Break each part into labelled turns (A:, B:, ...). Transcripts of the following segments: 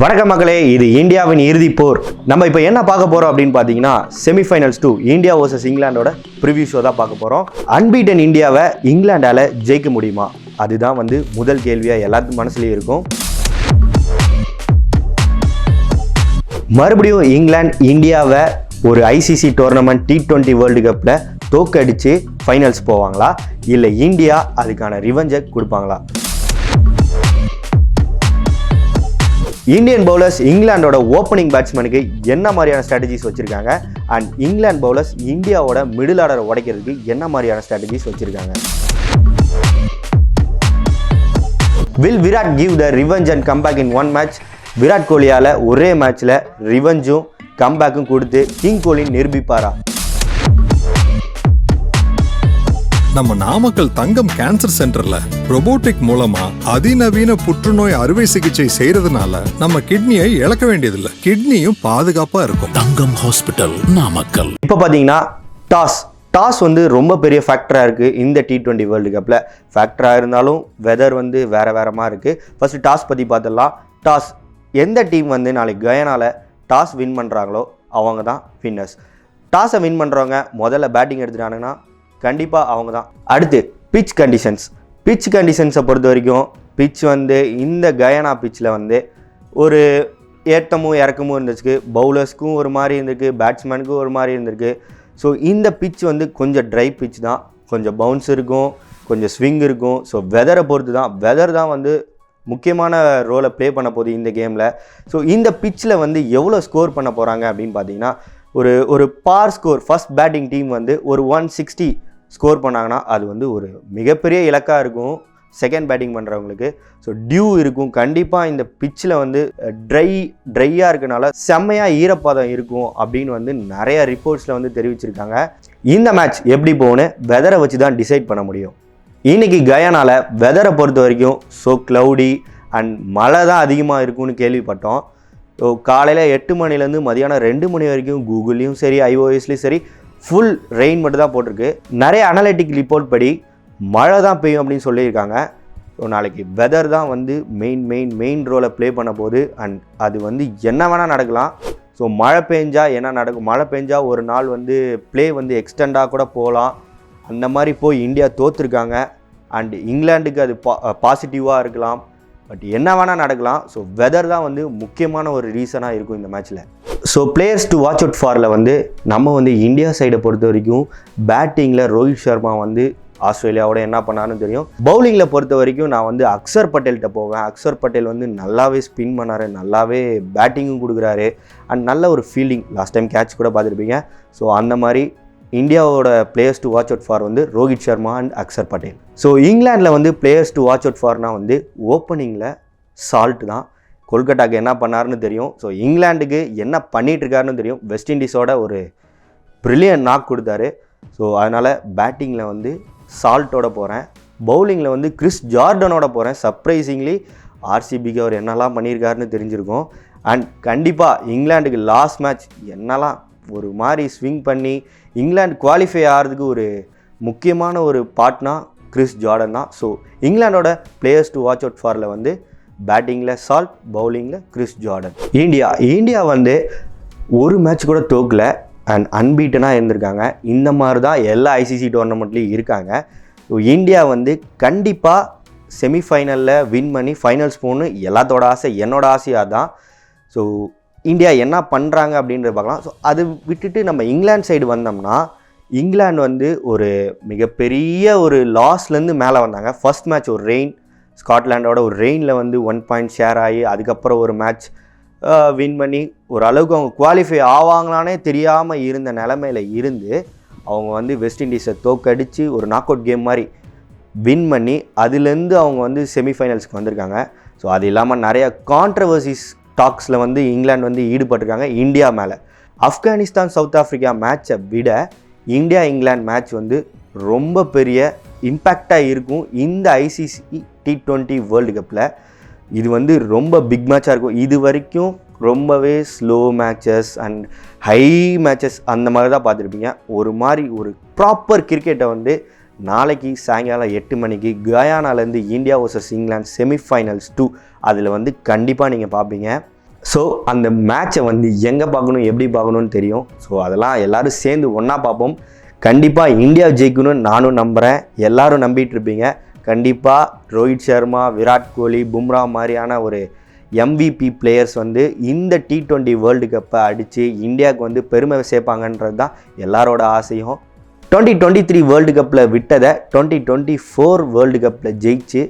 A: வணக்க மக்களே இது இந்தியாவின் இறுதி போர். நம்ம இப்போ என்ன பார்க்க போகிறோம் அப்படின்னு பார்த்தீங்கன்னா செமிஃபைனல்ஸ் டூ இந்தியா வர்சஸ் இங்கிலாண்டோட ப்ரிவியூ ஷோ தான் பார்க்க போகிறோம் அன்பீட்டன் இந்தியாவை இங்கிலாண்டால் ஜெயிக்க முடியுமா? அதுதான் வந்து முதல் கேள்வியாக எல்லாத்துக்கும் மனசுலேயும் இருக்கும். மறுபடியும் இங்கிலாந்து இந்தியாவை ஒரு ICC tournament T twenty world கப்பில் தோக்கடித்து ஃபைனல்ஸ் போவாங்களா? இல்லை இந்தியா அதுக்கான ரிவெஞ்சை கொடுப்பாங்களா? இந்தியன் பவுலர்ஸ் இங்கிலாண்டோட ஓப்பனிங் பேட்ஸ்மேனுக்கு என்ன மாதிரியான ஸ்ட்ராட்டஜிஸ் வச்சுருக்காங்க? அண்ட் இங்கிலாந்து பவுலர்ஸ் இந்தியாவோட மிடில் ஆர்டரை உடைக்கிறதுக்கு என்ன மாதிரியான ஸ்ட்ராட்டஜிஸ் வச்சுருக்காங்க? Will Virat give the revenge and comeback in one match Virat கோலியால் ஒரே மேட்ச்சில் ரிவெஞ்சும் கம்பேக்கும் கொடுத்து கிங் கோலி நிரூபிப்பாரா?
B: நம்ம நாமக்கல் தங்கம் கேன்சர் சென்டர்ல robotic மூலமா அதிநவீன புற்றுநோய் அறுவை சிகிச்சை செய்யறதுனால நம்ம கிட்னியை இழக்க வேண்டியதில்லை. கிட்னியும் பாதுகாப்பா இருக்கும்.
C: தங்கம் ஹாஸ்பிட்டல் நாமக்கல்.
A: இப்போ பார்த்தீங்கன்னா டாஸ். டாஸ் வந்து ரொம்ப பெரிய ஃபேக்டராக இருக்குது இந்த டி டுவெண்ட்டி வேர்ல்டு கப்பில் ஃபேக்டராக இருந்தாலும் வெதர் வந்து வேறு வேறமா இருக்குது ஃபஸ்ட்டு டாஸ் பற்றி பார்த்துடலாம் டாஸ். எந்த டீம் வந்து நாளைக்கு கயனால டாஸ் வின் பண்ணுறாங்களோ அவங்க தான் வின்னர்ஸ் டாஸை வின் பண்ணுறவங்க முதல்ல பேட்டிங் எடுத்துட்டாங்கன்னா கண்டிப்பாக அவங்க தான் அடுத்து பிச் கண்டிஷன்ஸ் பிச் கண்டிஷன்ஸை பொறுத்த வரைக்கும் பிச் வந்து இந்த கயனா பிச்சில் வந்து ஒரு ஏற்றமும் இறக்கமும் இருந்துச்சு. பவுலர்ஸ்க்கும் ஒரு மாதிரி இருந்திருக்கு பேட்ஸ்மேனுக்கும் ஒரு மாதிரி இருந்திருக்கு. ஸோ இந்த பிச் வந்து கொஞ்சம் ட்ரை பிச் தான். கொஞ்சம் பவுன்ஸ் இருக்கும் கொஞ்சம் ஸ்விங் இருக்கும். ஸோ வெதரை பொறுத்து தான். வெதர் தான் வந்து முக்கியமான ரோலை ப்ளே பண்ண போகுது இந்த கேமில் ஸோ இந்த பிச்சில் வந்து எவ்வளோ ஸ்கோர் பண்ண போகிறாங்க அப்படின்னு பார்த்தீங்கன்னா ஒரு ஒரு par score first batting team வந்து ஒரு ஒன் சிக்ஸ்டி ஸ்கோர் பண்ணாங்கன்னா அது வந்து ஒரு மிகப்பெரிய இலக்காக இருக்கும் செகண்ட் பேட்டிங் பண்ணுறவங்களுக்கு ஸோ டியூ இருக்கும். கண்டிப்பாக இந்த பிச்சில் வந்து ட்ரை ட்ரையாக இருக்கனால செம்மையாக ஈரப்பதம் இருக்கும் அப்படின்னு வந்து நிறைய ரிப்போர்ட்ஸில் வந்து தெரிவிச்சிருக்காங்க. இந்த மேட்ச் எப்படி போகும்னு வெதரை வச்சு தான் டிசைட் பண்ண முடியும். இன்னைக்கு கயானால வெதரை பொறுத்த வரைக்கும் ஸோ க்ளவுடி அண்ட் மழை தான் அதிகமாக இருக்கும்னு கேள்விப்பட்டோம். ஸோ காலையில் எட்டு மணிலேருந்து மதியானம் ரெண்டு மணி வரைக்கும் கூகுள்லேயும் சரி ஐஓஎஸ்லேயும் சரி ஃபுல் ரெயின் மட்டும் தான் போட்டிருக்கு. நிறைய அனலிட்டிக் ரிப்போர்ட் படி மழை தான் பெய்யும் அப்படின்னு சொல்லியிருக்காங்க. ஸோ நாளைக்கு வெதர் தான் வந்து மெயின் மெயின் மெயின் ரோலை ப்ளே பண்ண போகுது. அண்ட் அது வந்து என்ன வேணால் நடக்கலாம். ஸோ மழை பெஞ்சால் என்ன நடக்கும்? மழை பெஞ்சால் ஒரு நாள் வந்து ப்ளே வந்து எக்ஸ்டெண்டாக கூட போகலாம். அந்த மாதிரி போய் இந்தியா தோற்றுருக்காங்க அண்ட் இங்கிலாண்டுக்கு அது பா பாசிட்டிவாக இருக்கலாம். பட் என்ன வேணால் நடக்கலாம். ஸோ வெதர் தான் வந்து முக்கியமான ஒரு ரீசனாக இருக்கும் இந்த மேட்ச்சில் so players to watch out ஃபாரில் வந்து நம்ம வந்து இந்தியா சைடை பொறுத்த வரைக்கும் பேட்டிங்கில் ரோஹித் சர்மா வந்து ஆஸ்திரேலியாவோட என்ன பண்ணாருன்னு தெரியும். பவுலிங்கில் பொறுத்த வரைக்கும் நான் வந்து அக்சர் பட்டேல்கிட்ட போவேன். அக்சர் பட்டேல் வந்து நல்லாவே ஸ்பின் பண்ணார் நல்லாவே பேட்டிங்கும் கொடுக்குறாரு. அண்ட் நல்ல ஒரு ஃபீல்டிங் லாஸ்ட் டைம் கேட்ச் கூட பார்த்துருப்பீங்க. ஸோ அந்த மாதிரி இந்தியாவோட players to watch out for வந்து ரோஹித் சர்மா அண்ட் அக்சர் பட்டேல். ஸோ இங்கிலாண்டில் வந்து பிளேயர்ஸ் டு வாட்ச் அவுட் ஃபார்னால் வந்து ஓப்பனிங்கில் சால்ட் தான். கொல்கட்டாக்கு என்ன பண்ணாருன்னு தெரியும். ஸோ இங்கிலாண்டுக்கு என்ன பண்ணிகிட்ருக்காருன்னு தெரியும். வெஸ்ட் இண்டீஸோட ஒரு ப்ரில்லியன் நாக் கொடுத்தாரு. ஸோ அதனால் பேட்டிங்கில் வந்து சால்ட்டோட போகிறேன் பவுலிங்கில் வந்து கிறிஸ் ஜார்டனோட போகிறேன் சர்ப்ரைசிங்லி ஆர்சிபிக்கு அவர் என்னெல்லாம் பண்ணியிருக்காருன்னு தெரிஞ்சிருக்கும். அண்ட் கண்டிப்பாக இங்கிலாந்துக்கு லாஸ்ட் மேட்ச் என்னெல்லாம் ஒரு மாதிரி ஸ்விங் பண்ணி இங்கிலாந்து குவாலிஃபை ஆகிறதுக்கு ஒரு முக்கியமான ஒரு பார்ட்னா கிறிஸ் ஜார்டன் தான் ஸோ இங்கிலாண்டோட பிளேயர்ஸ் டு வாட்ச் அவுட் ஃபாரில் வந்து பேட்டிங்கில் சால்ட் பவுலிங்கில் கிறிஸ் ஜார்டன் இந்தியா இந்தியா வந்து ஒரு மேட்ச் கூட தோக்கல. அண்ட் அன்பீட்டனாக இருந்திருக்காங்க. இந்த மாதிரி தான் எல்லா ஐசிசி டோர்னமெண்ட்லேயும் இருக்காங்க. ஸோ இந்தியா வந்து கண்டிப்பாக செமிஃபைனலில் வின் பண்ணி ஃபைனல்ஸ் போகணும் எல்லாத்தோட ஆசை என்னோட ஆசையாக தான். ஸோ இந்தியா என்ன பண்ணுறாங்க அப்படின்றத பார்க்கலாம். ஸோ அது விட்டுட்டு நம்ம இங்கிலாந்து சைடு வந்தோம்னா இங்கிலாந்து வந்து ஒரு மிகப்பெரிய ஒரு லாஸ்லேருந்து மேலே வந்தாங்க. ஃபஸ்ட் மேட்ச் ஒரு ரெயின் ஸ்காட்லாண்டோட ஒரு ரெயினில் வந்து ஒன் பாயிண்ட் ஷேர் ஆகி அதுக்கப்புறம் ஒரு மேட்ச் வின் பண்ணி ஓரளவுக்கு அவங்க குவாலிஃபை ஆவாங்களானே தெரியாமல் இருந்த நிலமையில இருந்து அவங்க வந்து வெஸ்ட் இண்டீஸை தோக்கடித்து ஒரு நாக் அவுட் கேம் மாதிரி வின் பண்ணி அதுலேருந்து அவங்க வந்து செமிஃபைனல்ஸ்க்கு வந்திருக்காங்க. ஸோ அது இல்லாமல் நிறையா கான்ட்ரவர்சிஸ் டாக்ஸில் வந்து இங்கிலாந்து வந்து ஈடுபட்டிருக்காங்க இந்தியா மேலே. ஆப்கானிஸ்தான் சவுத் ஆஃப்ரிக்கா மேட்சை விட இந்தியா இங்கிலாந்து மேட்ச் வந்து ரொம்ப பெரிய இம்பேக்டாக இருக்கும். இந்த ஐசிசி டி டுவெண்ட்டி வேர்ல்டு கப்பில் இது வந்து ரொம்ப பிக் மேட்சாக இருக்கும். இது வரைக்கும் ரொம்பவே slow matches and high matches அந்த மாதிரி தான் பார்த்துருப்பீங்க. ஒரு மாதிரி ஒரு ப்ராப்பர் கிரிக்கெட்டை வந்து நாளைக்கு சாயங்காலம் எட்டு மணிக்கு கயானாலேருந்து India versus England semifinals two அதில் வந்து கண்டிப்பாக நீங்கள் பார்ப்பீங்க. ஸோ அந்த மேட்சை வந்து எங்கே பார்க்கணும் எப்படி பார்க்கணும்னு தெரியும். ஸோ அதெல்லாம் எல்லோரும் சேர்ந்து ஒன்றா பார்ப்போம். கண்டிப்பாக இந்தியா ஜெயிக்கணும்னு நானும் நம்புகிறேன் எல்லோரும் நம்பிகிட்டு இருப்பீங்க. கண்டிப்பாக ரோஹித் சர்மா விராட் கோலி பும்ரா மாதிரியான ஒரு எம்விபி பிளேயர்ஸ் வந்து இந்த டி ட்வெண்ட்டி வேர்ல்டு கப்பை அடித்து இந்தியாவுக்கு வந்து பெருமை சேர்ப்பாங்கன்றது தான் எல்லாரோட ஆசையும். டுவெண்ட்டி டுவெண்ட்டி த்ரீ வேர்ல்டு கப்பில் விட்டதை டுவெண்ட்டி டுவெண்ட்டி ஃபோர் வேர்ல்டு கப்பில் ஜெயிச்சு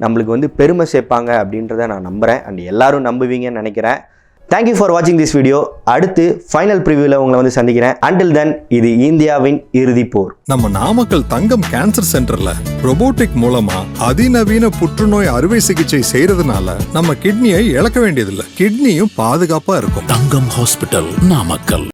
A: நம்மளுக்கு வந்து பெருமை சேர்ப்பாங்க அப்படின்றத நான் நம்புகிறேன் அண்ட் எல்லோரும் நம்புவீங்கன்னு நினைக்கிறேன். தேங்க்யூ ஃபார் வாட்சிங் திஸ் வீடியோ அடுத்து ஃபைனல் ப்ரிவியூவில் உங்களை வந்து சந்திக்கிறேன். அண்டில் தென் இது இந்தியாவின் இறுதிப் போர்.
B: நம்ம நாமக்கல் தங்கம் கேன்சர் சென்டர்ல robotic மூலமா அதிநவீன புற்றுநோய் அறுவை சிகிச்சை செய்யறதுனால நம்ம கிட்னியை இழக்க வேண்டியதில்லை. கிட்னியும் பாதுகாப்பா இருக்கும்.
C: தங்கம் ஹாஸ்பிட்டல் நாமக்கல்.